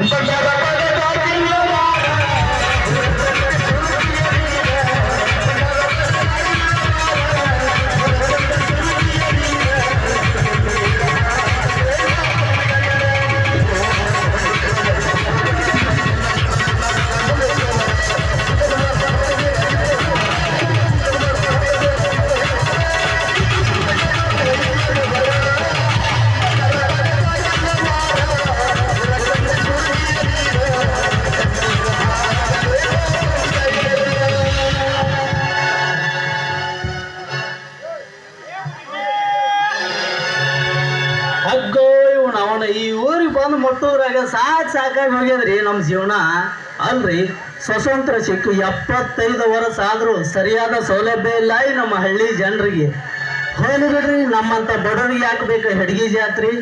But ಸಾಕಾಗಿ ಹೋಗ್ಯದ್ರಿ ನಮ್ಮ ಜೀವನ. ಅಲ್ರಿ, ಸ್ವತಂತ್ರ ಸಿಕ್ಕು ಎಪ್ಪತ್ತೈದು ವರ್ಷ ಆದರೂ ಸರಿಯಾದ ಸೌಲಭ್ಯ ಇಲ್ಲ ನಮ್ಮ ಹಳ್ಳಿ ಜನರಿಗೆ. ಹೋಲಿ ಬಿಡ್ರಿ, ನಮ್ಮಂತ ಬಡವರಿಗೆ ಯಾಕೆ ಬೇಕು ಹೆಡ್ಗಿ ಜಾತ್ರಿ?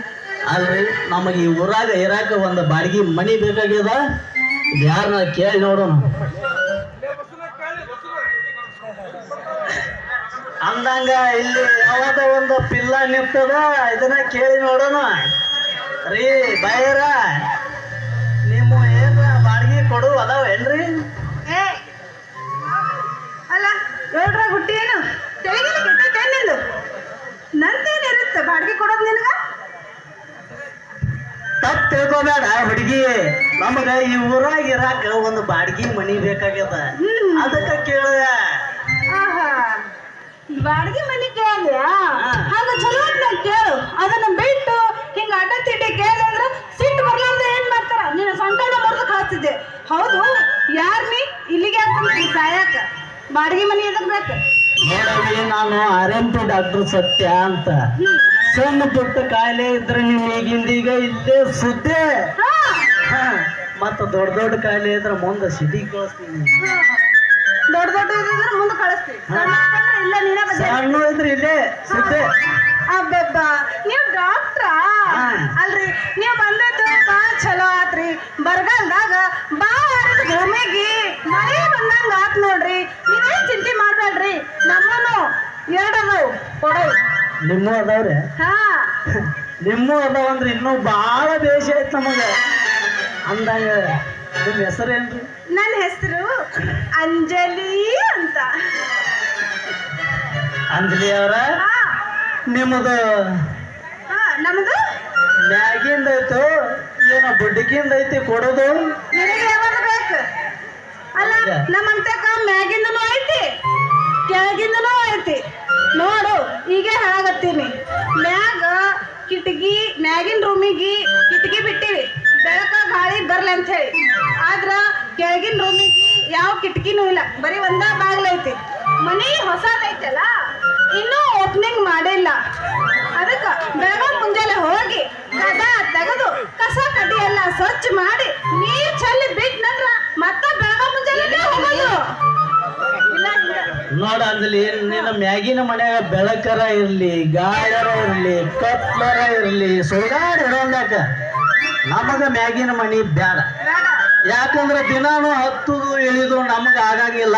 ಅಲ್ರಿ, ನಮಗೆ ಈ ಊರಾಗ ಇರಾಕ ಒಂದು ಬಾಡಿಗೆ ಮನಿ ಬೇಕಾಗ್ಯದ? ಯಾರನ್ನ ಕೇಳಿ ನೋಡೋಣ. ಅಂದಂಗ ಇಲ್ಲಿ ಯಾವ್ದ ಒಂದು ಪಿಲ್ಲ ನಿಂತದ, ಇದನ್ನ ಕೇಳಿ ನೋಡೋಣ. ರೀ ಬಾಯರ ಅಲ್ಲ ಹುಟ್ಟಿ ಗುಟ್ಟಿ ಏನು? ತೆಳಗಿನ ಕೆಟ್ಟೈತೆ ನಿಂದು ನಂದೇನಿರುತ್ತೆ? ಬಾಡಿಗೆ ಕೊಡೋದು ನಿನಗ? ತಪ್ಪು ತಿಳ್ಕೊಬೇಡ ಹುಡುಗಿ. ನಮಗ ಈ ಊರಾಗ ಇರಾಕ ಒಂದು ಬಾಡಿಗೆ ಮನಿ ಬೇಕಾಗ್ಯದ. ಅದಕ್ಕೆ ಈ ಬಾಡಿಗೆ ಮನಿ ಕೇಳಿದ್ಯಾ. ಹಂಗ ಚಲೋ ಕೇಳು. ಬಾಡಿಗೆ ಮನೆ ಎದಕ್ ಬೇಕು? ನೋಡವಿ ನಾನು ಆರ್ ಎಂ ಡಾಕ್ಟರ್ ಸತ್ಯ ಅಂತ. ಸಣ್ಣ ಪುಟ್ಟ ಕಾಯಿಲೆ ಇದ್ರೆ ನೀವು ಈಗಿಂದೀಗ ಇಲ್ಲೇ ಸುದ್ದೆ. ಮತ್ತ ದೊಡ್ಡ ದೊಡ್ಡ ಕಾಯಿಲೆ ಇದ್ರೆ ಮುಂದೆ ಸಿಟಿ ಕಳಿಸ್ತೀನಿ. ದೊಡ್ಡ ದೊಡ್ಡ ಇದ್ರೆ ಮುಂದೆ ಕಳಿಸ್ತೀನಿ. ಇಲ್ಲ ನೀನೇ ಸಣ್ಣ ಇದ್ರೆ ಇಲ್ಲೇ ಸುದ್ದೆ. ಅಬ್ಬಬ್ಬ. ನೀವು ಡಾಕ್ಟ್ರಾ? ಅಲ್ರಿ ನೀವು ಬಂದದ್ದು ಬಾ ಚಲೋ ಆತ್ರಿ. ಬರಗಾಲದಾಗ ನಮ್ಮನು ಎರಡದು ಕೊಡು ನಿಮ್ಮ ಅದಾವ್ರೆ? ಹಾ. ನಿಮ್ಮ ಅದಾವಂದ್ರೆ ಇನ್ನೂ ಬಹಳ ದೇಶ ಐತ್ ನಮಗ. ಅಂದಾಗ ನಿಮ್ಮ ಹೆಸರೇನ್ರಿ? ನನ್ನ ಹೆಸರು ಅಂಜಲಿ ಅಂತ. ಅಂಜಲಿ ಅವರ? ಹಾ. ನಿಮ್ಮದು ಹಾ ನಮ್ದು? ಮ್ಯಾಗಿಂದ ಐತು ಏನೋ ಬುಡ್ಡಿಗಿಂದ ಐತಿ ಕೊಡೋದು? ನಿಮಗೆ ಯಾವಾಗ ಬೇಕು? ಅಲ್ಲ? ನಮ್ಮಂತಕ ಮ್ಯಾಗಿಂದನೂ ಐತಿ. ಕೆಳಗಿಂದನೂ ಐತಿ. ನೋಡು ಈಗ ಹಾಳಾಗತ್ತೀನಿ ಮ್ಯಾಗ ಕಿಟಕಿ, ಮ್ಯಾಗಿನ ರೂಮಿಗೆ ಕಿಟಕಿ ಬಿಟ್ಟಿವಿ. ಬೆಳಕ, ಗಾಳಿ ಬರ್ಲಿ ಅಂತ ಹೇಳಿ. ಆದ್ರ ಕೆಳಗಿನ ರೂಮಿಗೆ ಯಾವ ಕಿಟಕಿನೂ ಇಲ್ಲ. ಬರೀ ಒಂದ ಬಾಗ್ಲ ನೋಡ ಅಂಜಲಿ ನಿನ್ನ ಮ್ಯಾಗಿನ ಮನ್ಯಾಗ ಬೆಳಕರ ಇರ್ಲಿ, ಗಾಯರ ಇರ್ಲಿ, ಕತ್ಲರ ಇರ್ಲಿ, ಸುಳ್ಗಾಡ್ ಇರೋಂದಾಕ ನಮಗ ಮ್ಯಾಗಿನ ಮನಿ ಬ್ಯಾಡ. ಯಾಕಂದ್ರೆ ದಿನಾನು ಹತ್ತುದು, ಇಳಿದು ನಮಗ ಆಗಂಗಿಲ್ಲ.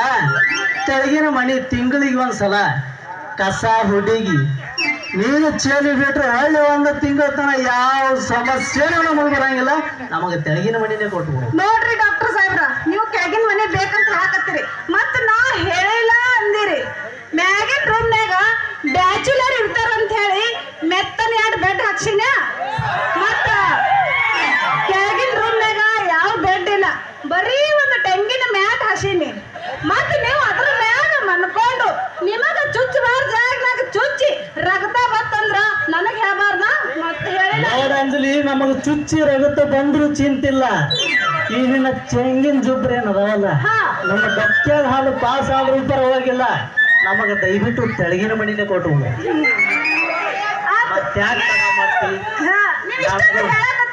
ತೆಳಗಿನ ಮನಿ ತಿಂಗಳಿಗೆ ಒಂದ್ಸಲ, ಕಸ, ಹುಡುಗಿ. ನೀನು ಚೇಲಿ ಬಿಟ್ರೆ ಒಳ್ಳೆ ಒಂದು ತಿಂಗಳ ತನ ಯಾವ ಸಮಸ್ಯೆ ನಮಗೆ ಬರಂಗಿಲ್ಲ. ನಮಗೆ ತೆಳಗಿನ ಮನಿನೇ ಕೊಟ್ಬಿಡು. ನೋಡ್ರಿ ಡಾಕ್ಟರ್ ಸಾಹೇಬ್ರ, ನೀವು ಕೆಳಗಿನ ಮನೆ ಬೇಕಂತ ಹಾಕತ್ತೀರಿ. ಮತ್ತೆ ನಾ ಅಂದಿರಿ ಮ್ಯಾಗಿನ ರೂಮ್ನ್ಯಾಗ ಬ್ಯಾಚುಲರ್ ಇರ್ತಾರ ಅಂತ ಹೇಳಿ ಮೆತ್ತನ ಎರಡು ಬೆಡ್ ಹಾಕ್ಸಿನ ಮತ್ತ ಕೆಳಗಿನ ರೂಮ್ನ್ಯಾಗ ಯಾವ ಬೆಡ್ ಇಲ್ಲ. ಬರೀ ಒಂದು ತೆಂಗಿನ ಮ್ಯಾಟ್ ಹಾಸಿನಿ ಮತ್ತ ನೀವು ಅದ್ರ ಮ್ಯಾಗ ಮನ್ಕೊಂಡು ನಿಮಗ ಚುಚ್ಚಬಾರ್ದ ಜಾಗನಾಗ ಚುಚ್ಚಿ ರಗತ ಬತ್ತಂದ್ರ ನನಗ್ ಹೇಳ್ಬಾರ್ದ? ಮತ್ತೆ ಹೇಳಿಲ್ಲ. ನೋಡಂಜಲಿ ನಮಗ ಚುಚ್ಚಿ ರಗತ ಬಂದ್ರು ಚಿಂತಿಲ್ಲ. ಈಗಿನ ಚೆಂಗಿನ ಜುಬ್ರೇನದವಲ್ಲ ಹಾ. ನಮ್ಮ ಬಕ್ಕ ಹಾಲು ಪಾಸ್ ಆದ್ರೂ ಪರವಾಗಿಲ್ಲ. ನಮಗ ದಯವಿಟ್ಟು ತೆಳಗಿನ ಮಣಿನ ಕೊಟ್ಟು ಮಾಡ್ತಿ.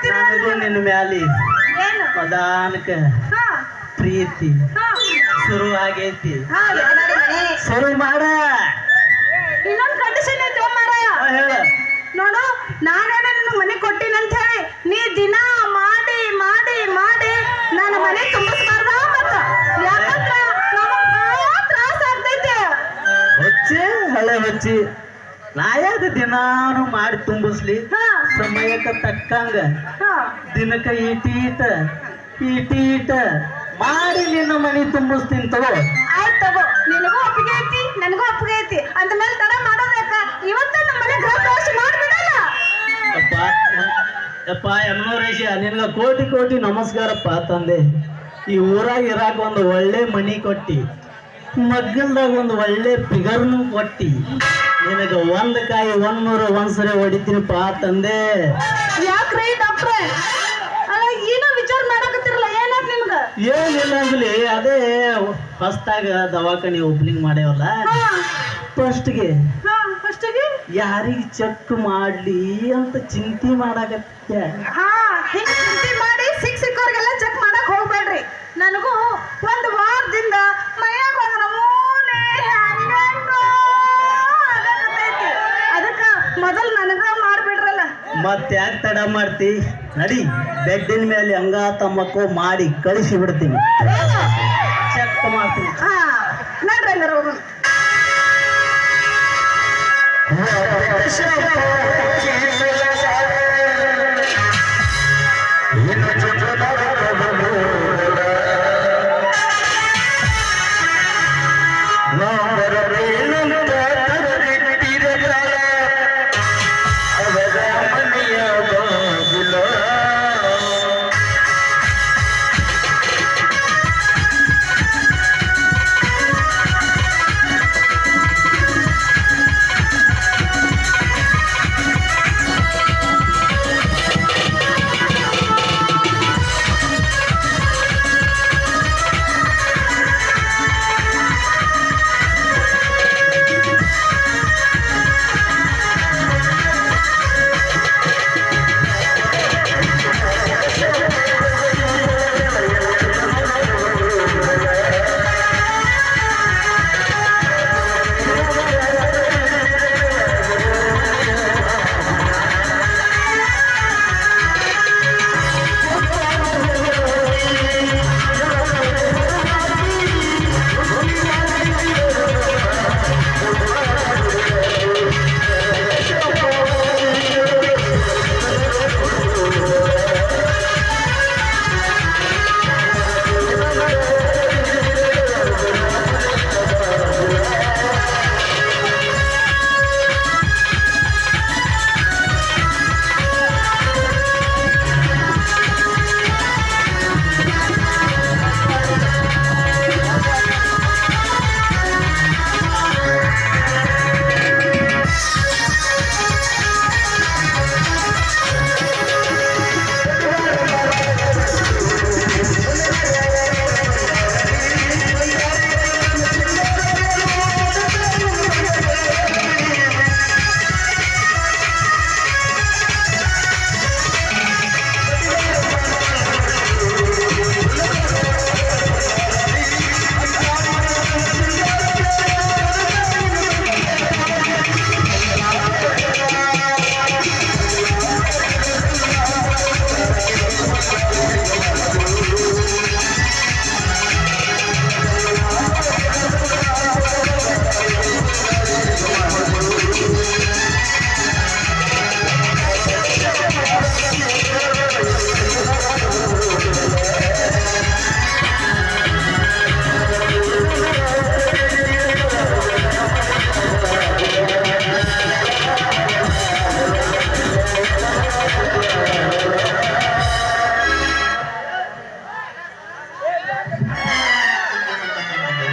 ನನಗೂ- ನಿನ್ನ ಮ್ಯಾಲಿ ಮದಾನಕ ಪ್ರೀತಿ ಶುರು ಆಗೈತಿ. ಶುರು ಮಾಡ. ಇನ್ನೊಂದು ಕಂಡೀಷನ್ ಐತಿ ಮಾರಾಯ. ನೋಡು ನಾನೇನ ನಿನ್ನ ಮನೆ ಕೊಟ್ಟಿನಂತ ಹೇಳಿ ನೀ ದಿನ ಮಾಡಿ ಮಾಡಿ ಮಾಡಿ ನನ್ನ ಮನೆ ತುಂಬಿಸ್ಬಾರ್ದ ಹೊಚ್ಚಿ ನಾಯಾದ ದಿನಾನು ಮಾಡಿ ತುಂಬಿಸ್ಲಿ. ಸಮಯಕ್ಕೆ ತಕ್ಕಂಗ ದಿನಕ್ಕ ಈಟೀಟ ಈಟೀಟ ಮಾಡಿ ನಿನ್ನ ಮನೆ ತುಂಬಿಸ್ತೀನಿ ತಗೋ. ಆಯ್ತು ತಗೋ. ನಿನಗೂ ಒಪ್ಪಿಗೆ ಐತಿ ನನಗೂ ಒಪ್ಪಿಗೆ ಐತಿ. ಅಂತ ಮೇಲೆ ತಡ ಮಾಡೋದಕ್ಕ ಇವತ್ತ ನಮ್ಮ ಮನೆ ಗೃಹ ಪ್ರವೇಶ ಮಾಡ್ಬಿಡಲ್ಲ ಯಪ್ಪ ನಿನ್ಗ ನಿನಗ ಕೋಟಿ ಕೋಟಿ ನಮಸ್ಕಾರಪ್ಪ ತಂದೆ. ಈ ಊರಾಗ ಇರಾಕ ಒಂದು ಒಳ್ಳೆ ಮನಿ ಕೊಟ್ಟಿ. ಮಗ್ಗಲ್ದಾಗ ಒಂದು ಒಳ್ಳೆ ಫಿಗರ್ನು ಕೊಟ್ಟಿ. ನಿನಗ ಒಂದ್ ಕಾಯಿ ಒಂದ್ ನೂರ ಒಂದ್ಸರಿ ಹೊಡಿತೀನಿಪ್ಪ ತಂದೆ. ಯಾಕ್ರಿ ಡಾಕ್ಟ್ರೆ? ಅಲ್ಲ ಏನೋ ವಿಚಾರ ಮಾಡಕತ್ತಿರಲ್ಲ ಏನಾಗ್ ನಿಮ್ಗ ಏನಿಲ್ಲ ಅಂದ್ಲಿ ಅದೇ ಫಸ್ಟಾಗ ದವಾಖಾನೆ ಓಪನಿಂಗ್ ಮಾಡ್ಯಾವಲ್ಲ. ಫಸ್ಟ್ಗೆ ಯಾರಿಗೆ ಚೆಕ್ ಮಾಡ್ಲಿ ಅಂತ ಚಿಂತೆ ಮಾಡಾಕತ್ತೆ ಹಾ ಹಿಂಗ್ ಚಿಂತೆ ಮತ್ತೆ ಯಾಕೆ ತಡ ಮಾಡ್ತಿ ನಡಿ ಬೆಡ್ಡಿನ ಮೇಲೆ ಹಂಗ ತಮ್ಮಕ್ಕೋ ಮಾಡಿ ಕಳಿಸಿ ಬಿಡ್ತೀನಿ ಚೆಕ್ ಮಾಡ್ತೀನಿ ಹೋಗೋಣ